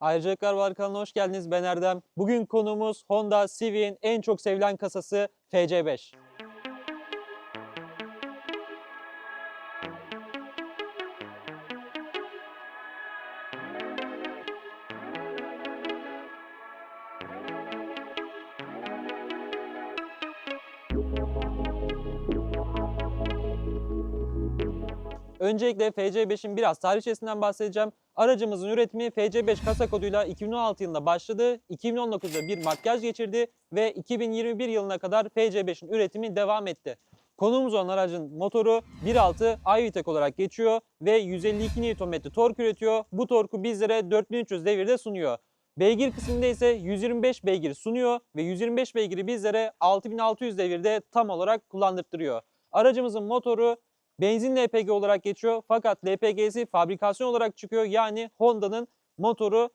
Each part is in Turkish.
Ayrıcalıklar var kanalına hoş geldiniz. Ben Erdem. Bugün konuğumuz Honda Civic'in en çok sevilen kasası FC5. Öncelikle FC5'in biraz tarihçesinden bahsedeceğim. Aracımızın üretimi FC5 kasa koduyla 2016 yılında başladı. 2019'da bir makyaj geçirdi ve 2021 yılına kadar FC5'in üretimi devam etti. Konumuz olan aracın motoru 1.6 iVTEC olarak geçiyor ve 152 Nm tork üretiyor. Bu torku bizlere 4300 devirde sunuyor. Beygir kısmında ise 125 beygir sunuyor ve 125 beygiri bizlere 6600 devirde tam olarak kullandırtırıyor. Aracımızın motoru benzin LPG olarak geçiyor fakat LPG'si fabrikasyon olarak çıkıyor. Yani Honda'nın motoru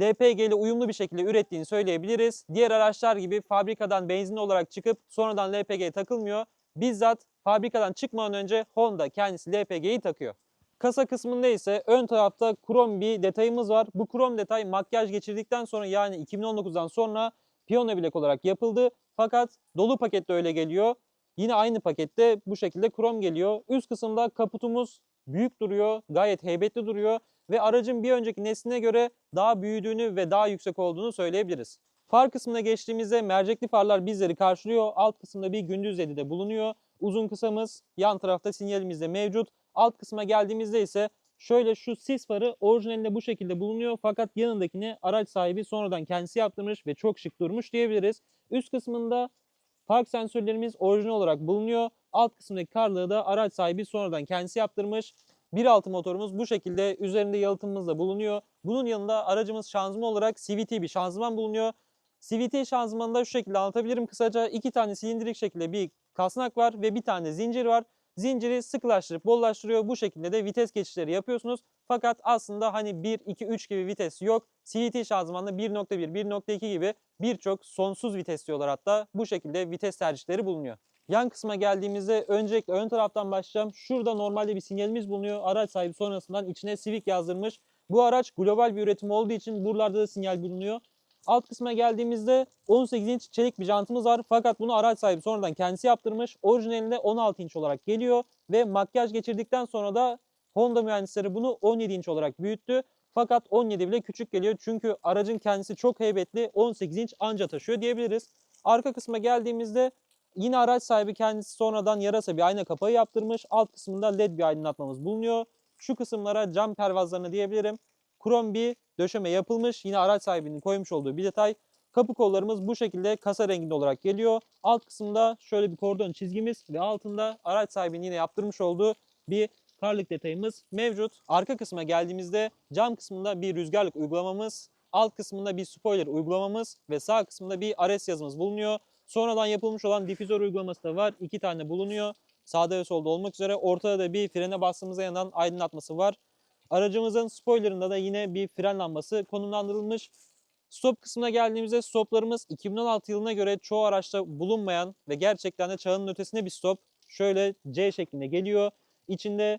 LPG ile uyumlu bir şekilde ürettiğini söyleyebiliriz. Diğer araçlar gibi fabrikadan benzin olarak çıkıp sonradan LPG'ye takılmıyor. Bizzat fabrikadan çıkmadan önce Honda kendisi LPG'yi takıyor. Kasa kısmında ise ön tarafta krom bir detayımız var. Bu krom detay makyaj geçirdikten sonra yani 2019'dan sonra piyano bilek olarak yapıldı. Fakat dolu pakette öyle geliyor. Yine aynı pakette bu şekilde krom geliyor. Üst kısımda kaputumuz büyük duruyor, gayet heybetli duruyor ve aracın bir önceki nesline göre daha büyüdüğünü ve daha yüksek olduğunu söyleyebiliriz. Far kısmına geçtiğimizde mercekli farlar bizleri karşılıyor. Alt kısımda bir gündüz ledi de bulunuyor. Uzun kısamız, yan tarafta sinyalimiz de mevcut. Alt kısma geldiğimizde ise şöyle şu sis farı orijinalinde bu şekilde bulunuyor. Fakat yanındakini araç sahibi sonradan kendisi yaptırmış ve çok şık durmuş diyebiliriz. Üst kısmında Park sensörlerimiz orijinal olarak bulunuyor. Alt kısımdaki karlığı da araç sahibi sonradan kendisi yaptırmış. 1.6 motorumuz bu şekilde üzerinde yalıtımımız da bulunuyor. Bunun yanında aracımız şanzıman olarak CVT bir şanzıman bulunuyor. CVT şanzımanını da şu şekilde anlatabilirim kısaca. iki tane silindirik şekilde bir kasnak var ve bir tane zincir var. Zinciri sıkılaştırıp bollaştırıyor. Bu şekilde de vites geçişleri yapıyorsunuz. Fakat aslında hani 1, 2, 3 gibi vites yok. CVT şanzımanda 1.1, 1.2 gibi birçok sonsuz vites diyorlar hatta. Bu şekilde vites tercihleri bulunuyor. Yan kısma geldiğimizde öncelikle ön taraftan başlayacağım. Şurada normalde bir sinyalimiz bulunuyor. Araç sahibi sonrasından içine Civic yazdırmış. Bu araç global bir üretim olduğu için buralarda da sinyal bulunuyor. Alt kısma geldiğimizde 18 inç çelik bir jantımız var. Fakat bunu araç sahibi sonradan kendisi yaptırmış. Orijinalinde 16 inç olarak geliyor. Ve makyaj geçirdikten sonra da Honda mühendisleri bunu 17 inç olarak büyüttü. Fakat 17 bile küçük geliyor. Çünkü aracın kendisi çok heybetli 18 inç anca taşıyor diyebiliriz. Arka kısma geldiğimizde yine araç sahibi kendisi sonradan yarasa bir ayna kapağı yaptırmış. Alt kısmında led bir aydınlatmamız bulunuyor. Şu kısımlara cam pervazlarını diyebilirim. Krom bir döşeme yapılmış. Yine araç sahibinin koymuş olduğu bir detay. Kapı kollarımız bu şekilde kasa renginde olarak geliyor. Alt kısımda şöyle bir kordon çizgimiz ve altında araç sahibinin yine yaptırmış olduğu bir farlık detayımız mevcut. Arka kısma geldiğimizde cam kısmında bir rüzgarlık uygulamamız, alt kısmında bir spoiler uygulamamız ve sağ kısmında bir RS yazımız bulunuyor. Sonradan yapılmış olan difüzör uygulaması da var. İki tane bulunuyor. Sağda ve solda olmak üzere. Ortada da bir frene bastığımızda yanan aydınlatması var. Aracımızın spoilerında da yine bir fren lambası konumlandırılmış. Stop kısmına geldiğimizde stoplarımız 2016 yılına göre çoğu araçta bulunmayan ve gerçekten de çağının ötesinde bir stop. Şöyle C şeklinde geliyor. İçinde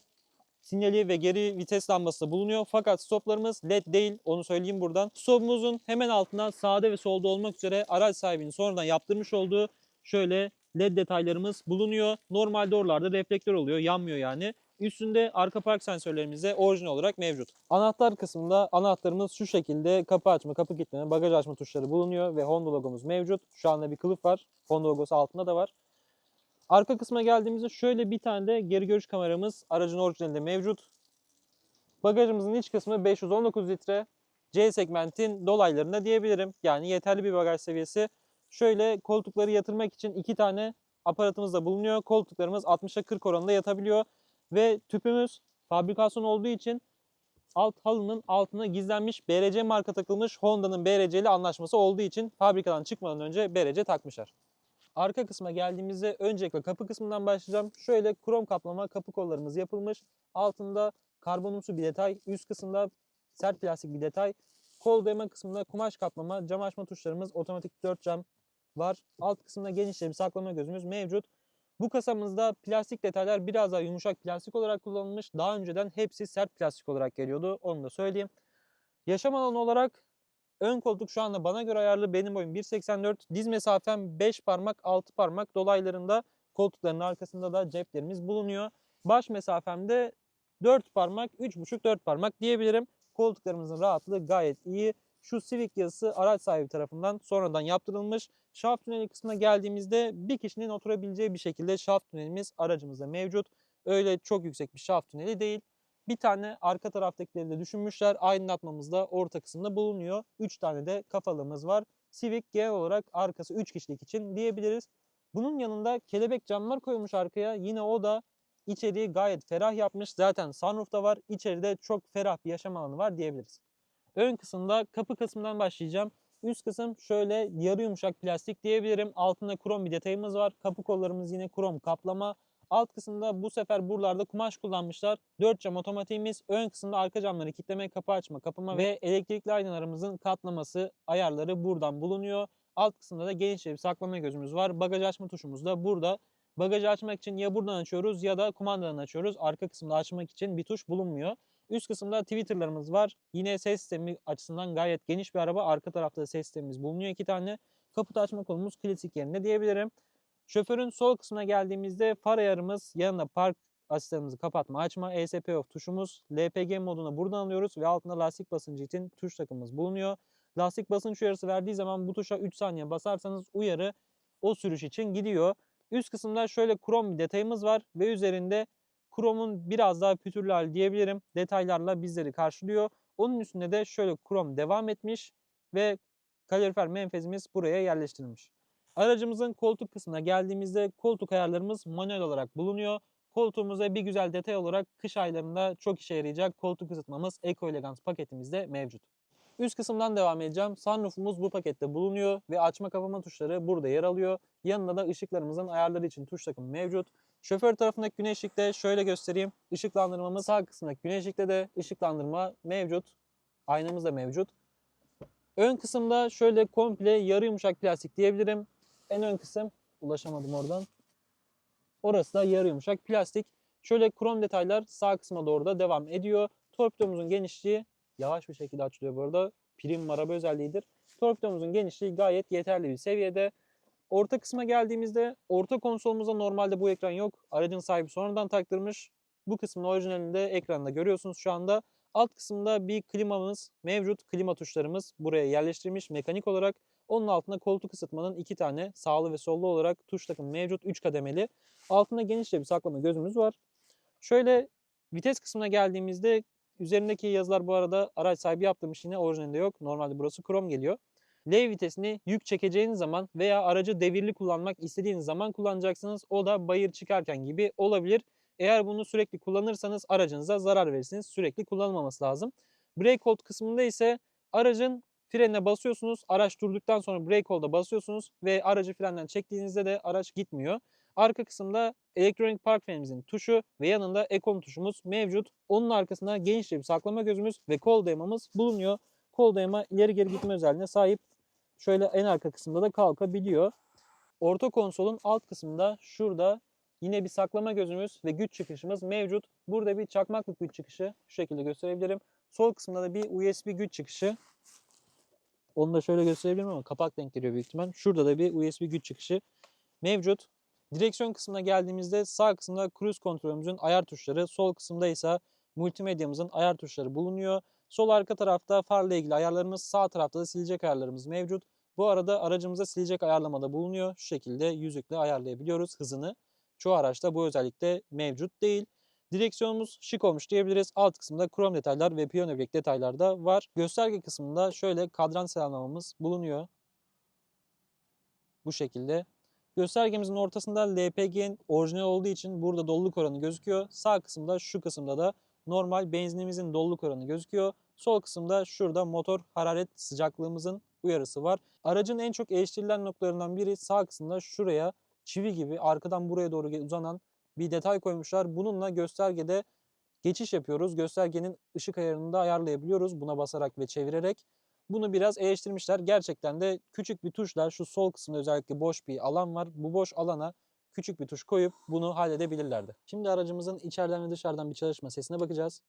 sinyali ve geri vites lambası bulunuyor. Fakat stoplarımız led değil onu söyleyeyim buradan. Stopumuzun hemen altından sağda ve solda olmak üzere araç sahibinin sonradan yaptırmış olduğu şöyle led detaylarımız bulunuyor. Normalde oralarda reflektör oluyor yanmıyor yani. Üstünde arka park sensörlerimiz de orijinal olarak mevcut. Anahtar kısmında anahtarımız şu şekilde kapı açma, kapı kilitleme, bagaj açma tuşları bulunuyor ve Honda logomuz mevcut. Şu anda bir kılıf var. Honda logosu altında da var. Arka kısma geldiğimizde şöyle bir tane de geri görüş kameramız aracın orijinalinde mevcut. Bagajımızın iç kısmı 519 litre. C segmentin dolaylarında diyebilirim. Yani yeterli bir bagaj seviyesi. Şöyle koltukları yatırmak için iki tane aparatımız da bulunuyor. Koltuklarımız 60'a 40 oranında yatabiliyor. Ve tüpümüz fabrikasyon olduğu için alt halının altına gizlenmiş BRC marka takılmış Honda'nın BRC ile anlaşması olduğu için fabrikadan çıkmadan önce BRC takmışlar. Arka kısma geldiğimizde öncelikle kapı kısmından başlayacağım. Şöyle krom kaplama kapı kollarımız yapılmış. Altında karbonumsu bir detay. Üst kısımda sert plastik bir detay. Kol dayama kısmında kumaş kaplama, cam açma tuşlarımız otomatik 4 cam var. Alt kısımda genişçe bir saklama gözümüz mevcut. Bu kasamızda plastik detaylar biraz daha yumuşak plastik olarak kullanılmış. Daha önceden hepsi sert plastik olarak geliyordu. Onu da söyleyeyim. Yaşam alanı olarak ön koltuk şu anda bana göre ayarlı. Benim boyum 1.84. Diz mesafem 5 parmak 6 parmak dolaylarında koltukların arkasında da ceplerimiz bulunuyor. Baş mesafemde 4 parmak 3.5-4 parmak diyebilirim. Koltuklarımızın rahatlığı gayet iyi. Şu Civic yazısı araç sahibi tarafından sonradan yaptırılmış. Şaft tüneli kısmına geldiğimizde bir kişinin oturabileceği bir şekilde şaft tünelimiz aracımızda mevcut. Öyle çok yüksek bir şaft tüneli değil. Bir tane arka taraftakileri de düşünmüşler. Aydınlatmamız da orta kısımda bulunuyor. 3 tane de kafalığımız var. Civic genel olarak arkası 3 kişilik için diyebiliriz. Bunun yanında kelebek camlar koymuş arkaya. Yine o da içeriği gayet ferah yapmış. Zaten sunroof da var. İçeride çok ferah bir yaşam alanı var diyebiliriz. Ön kısımda kapı kısmından başlayacağım. Üst kısım şöyle yarı yumuşak plastik diyebilirim. Altında krom bir detayımız var. Kapı kollarımız yine krom kaplama. Alt kısımda bu sefer buralarda kumaş kullanmışlar. 4 cam otomatiğimiz. Ön kısımda arka camları kilitleme, kapı açma, kapama ve elektrikli aynalarımızın katlaması ayarları buradan bulunuyor. Alt kısımda da geniş bir saklama gözümüz var. Bagaj açma tuşumuz da burada. Bagajı açmak için ya buradan açıyoruz ya da kumandadan açıyoruz. Arka kısımda açmak için bir tuş bulunmuyor. Üst kısımda Twitter'larımız var. Yine ses sistemi açısından gayet geniş bir araba. Arka tarafta da ses sistemimiz bulunuyor iki tane. Kaput açma kolumuz klasik yerinde diyebilirim. Şoförün sol kısmına geldiğimizde far ayarımız, yanında park asistanımızı kapatma, açma, ESP off tuşumuz, LPG moduna buradan alıyoruz ve altında lastik basıncı için tuş takımımız bulunuyor. Lastik basınç uyarısı verdiği zaman bu tuşa 3 saniye basarsanız uyarı o sürüş için gidiyor. Üst kısımda şöyle krom bir detayımız var ve üzerinde kromun biraz daha pütürlü hali diyebilirim. Detaylarla bizleri karşılıyor. Onun üstünde de şöyle krom devam etmiş ve kalorifer menfezimiz buraya yerleştirilmiş. Aracımızın koltuk kısmına geldiğimizde koltuk ayarlarımız manuel olarak bulunuyor. Koltuğumuza bir güzel detay olarak kış aylarında çok işe yarayacak koltuk ısıtmamız Eco Elegance paketimizde mevcut. Üst kısımdan devam edeceğim. Sunroofumuz bu pakette bulunuyor ve açma kapama tuşları burada yer alıyor. Yanında da ışıklarımızın ayarları için tuş takımı mevcut. Şoför tarafındaki güneşlikte şöyle göstereyim. Işıklandırmamız sağ kısımdaki güneşlikte de ışıklandırma mevcut. Aynamız da mevcut. Ön kısımda şöyle komple yarı yumuşak plastik diyebilirim. En ön kısım ulaşamadım oradan. Orası da yarı yumuşak plastik. Şöyle krom detaylar sağ kısma doğru da devam ediyor. Torpidomuzun genişliği yavaş bir şekilde açılıyor bu arada. Prim araba özelliğidir. Torpidomuzun genişliği gayet yeterli bir seviyede. Orta kısma geldiğimizde orta konsolumuzda normalde bu ekran yok. Aracın sahibi sonradan taktırmış. Bu kısmın orijinalinde ekranda görüyorsunuz şu anda. Alt kısımda bir klimamız mevcut. Klima tuşlarımız buraya yerleştirilmiş mekanik olarak. Onun altında koltuk ısıtmanın iki tane sağlı ve sollu olarak tuş takımı mevcut. 3 kademeli. Altında genişçe bir saklama gözümüz var. Şöyle vites kısmına geldiğimizde üzerindeki yazılar bu arada araç sahibi yaptırmış yine orijinalinde yok. Normalde burası krom geliyor. L vitesini yük çekeceğiniz zaman veya aracı devirli kullanmak istediğiniz zaman kullanacaksınız. O da bayır çıkarken gibi olabilir. Eğer bunu sürekli kullanırsanız aracınıza zarar verirsiniz. Sürekli kullanılmaması lazım. Brake hold kısmında ise aracın frenine basıyorsunuz. Araç durduktan sonra brake hold'a basıyorsunuz ve aracı frenden çektiğinizde de araç gitmiyor. Arka kısımda elektronik park frenimizin tuşu ve yanında Ecom tuşumuz mevcut. Onun arkasında genişçe bir saklama gözümüz ve kol dayamamız bulunuyor. Kol dayama ileri geri gitme özelliğine sahip. Şöyle en arka kısımda da kalkabiliyor. Orta konsolun alt kısmında şurada yine bir saklama gözümüz ve güç çıkışımız mevcut. Burada bir çakmaklık güç çıkışı şu şekilde gösterebilirim. Sol kısımda da bir USB güç çıkışı. Onu da şöyle gösterebilirim ama kapak denk geliyor büyük ihtimal. Şurada da bir USB güç çıkışı mevcut. Direksiyon kısmına geldiğimizde sağ kısımda cruise kontrolümüzün ayar tuşları, sol kısımda ise multimedyamızın ayar tuşları bulunuyor. Sol arka tarafta farla ilgili ayarlarımız, sağ tarafta da silecek ayarlarımız mevcut. Bu arada aracımıza silecek ayarlamada bulunuyor. Şu şekilde yüzükle ayarlayabiliyoruz hızını. Çoğu araçta bu özellikle mevcut değil. Direksiyonumuz şık olmuş diyebiliriz. Alt kısımda krom detaylar ve piyano bilek detaylar da var. Gösterge kısmında şöyle kadran selamlamamız bulunuyor. Bu şekilde. Göstergemizin ortasında LPG'nin orijinal olduğu için burada doluluk oranı gözüküyor. Sağ kısımda şu kısımda da normal benzinimizin doluluk oranı gözüküyor. Sol kısımda şurada motor hararet sıcaklığımızın uyarısı var. Aracın en çok eleştirilen noktalarından biri sağ kısımda şuraya çivi gibi arkadan buraya doğru uzanan bir detay koymuşlar. Bununla göstergede geçiş yapıyoruz. Göstergenin ışık ayarını da ayarlayabiliyoruz buna basarak ve çevirerek. Bunu biraz eleştirmişler. Gerçekten de küçük bir tuşla şu sol kısımda özellikle boş bir alan var. Bu boş alana küçük bir tuş koyup bunu halledebilirlerdi. Şimdi aracımızın içeriden ve dışarıdan bir çalışma sesine bakacağız.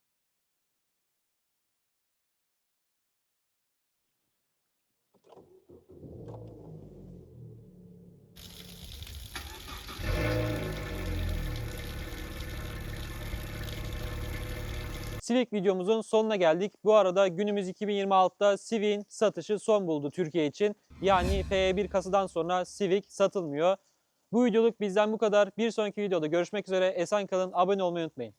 Civic videomuzun sonuna geldik. Bu arada günümüz 2026'da Civic'in satışı son buldu Türkiye için. Yani PE1 kasadan sonra Civic satılmıyor. Bu videoluk bizden bu kadar. Bir sonraki videoda görüşmek üzere. Esen kalın, abone olmayı unutmayın.